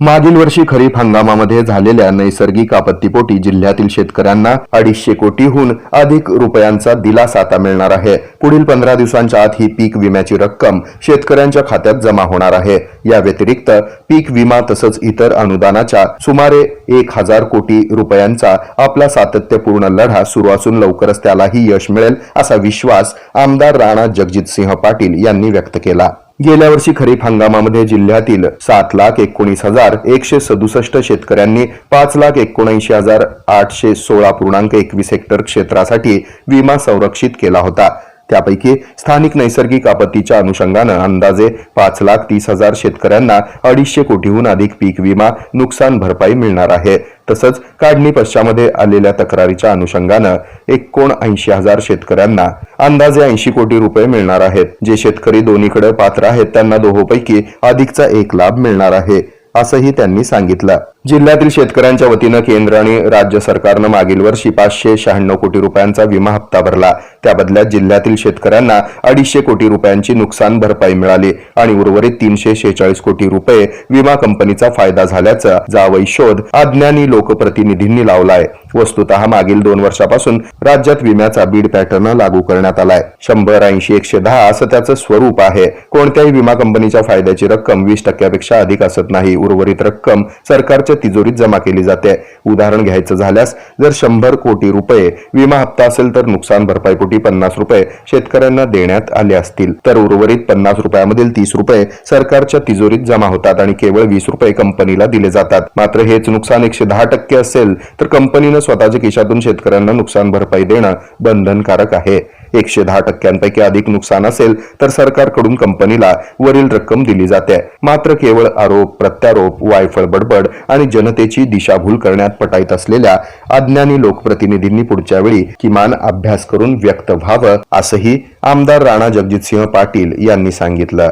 मागील वर्षी खरीप हंगामामध्ये झालेल्या नैसर्गिक आपत्तीपोटी जिल्ह्यातील शेतकऱ्यांना अडीचशे कोटीहून अधिक रुपयांचा दिलासा आता मिळणार आहे. पुढील पंधरा दिवसांच्या आत ही पीक विम्याची रक्कम शेतकऱ्यांच्या खात्यात जमा होणार आहे. या व्यतिरिक्त पीक विमा तसंच इतर अनुदानाच्या सुमारे एक हजार कोटी रुपयांचा आपला सातत्यपूर्ण लढा सुरू असून लवकरच त्यालाही यश मिळेल असा विश्वास आमदार राणा जगजितसिंह पाटील यांनी व्यक्त केला. गेल्या वर्षी खरीप हंगामामध्ये जिल्ह्यातील सात लाख एकोणीस हजार एकशे सदुसष्ट शेतकऱ्यांनी पाच लाख एकोणऐंशी हजार आठशे सोळा पूर्णांक एकवीस हेक्टर क्षेत्रासाठी विमा संरक्षित केला होता. त्यापैकी स्थानिक नैसर्गिक आपत्तीच्या अनुषंगानं अंदाजे पाच लाख तीस हजार शेतकऱ्यांना अडीचशे कोटीहून अधिक पीक विमा नुकसान भरपाई मिळणार आहे. तसंच काढणी पश्चामध्ये आलेल्या तक्रारीच्या अनुषंगानं एकोणऐंशी हजार शेतकऱ्यांना अंदाजे ऐंशी कोटी रुपये मिळणार आहेत. जे शेतकरी दोन्हीकडे पात्र आहेत त्यांना दोहोपैकी अधिकचा एक लाभ मिळणार आहे. असंही त्यांनी सांगितलं. जिल्ह्यातील शेतकऱ्यांच्या वतीनं केंद्र आणि राज्य सरकारनं मागील वर्षी पाचशे शहाण्णव कोटी रुपयांचा विमा हप्ता भरला. त्या बदल्यात जिल्ह्यातील शेतकऱ्यांना अडीचशे कोटी रुपयांची नुकसान भरपाई मिळाली आणि उर्वरित तीनशे शेहेचाळीस कोटी रुपये विमा कंपनीचा फायदा झाल्याचा जावई शोध अज्ञानी लोकप्रतिनिधींनी लावलाय. वस्तुतः मागील दोन वर्षापासून राज्यात विम्याचा बीड पॅटर्न लागू करण्यात आलाय. शंभर ऐंशी एकशे दहा असं त्याचं स्वरूप आहे. कोणत्याही विमा कंपनीच्या फायद्याची रक्कम वीस टक्क्यापेक्षा अधिक असत नाही. उर्वरित रक्कम सरकारच्या तिजोरीत जमा केली जाते. उदाहरण घ्यायचं झाल्यास जर शंभर कोटी रुपये विमा हप्ता असेल तर नुकसान भरपाईपोटी पन्नास रुपये शेतकऱ्यांना देण्यात आले असतील. तर उर्वरित पन्नास रुपयामधील तीस रुपये सरकारच्या तिजोरीत जमा होतात आणि केवळ वीस रुपये कंपनीला दिले जातात. मात्र हेच नुकसान एकशे दहा टक्के असेल तर कंपनीनं स्वतःच्या खिशातून शेतकऱ्यांना नुकसान भरपाई देणं बंधनकारक आहे. एकशे दहा टक्क्यांपैकी अधिक नुकसान असेल तर सरकारकडून कंपनीला वरील रक्कम दिली जाते. मात्र केवळ आरोप प्रत्यारोप वायफळ बडबड आणि जनतेची दिशाभूल करण्यात पटाईत असलेल्या अज्ञानी लोकप्रतिनिधींनी पुढच्या वेळी किमान अभ्यास करून व्यक्त व्हावं असंही आमदार राणा जगजितसिंह पाटील यांनी सांगितलं.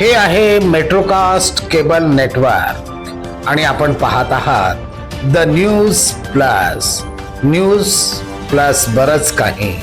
हे आहे मेट्रोकास्ट केबल नेटवर्क आणि आपण पाहत आहात the news plus. News plus बरच काही.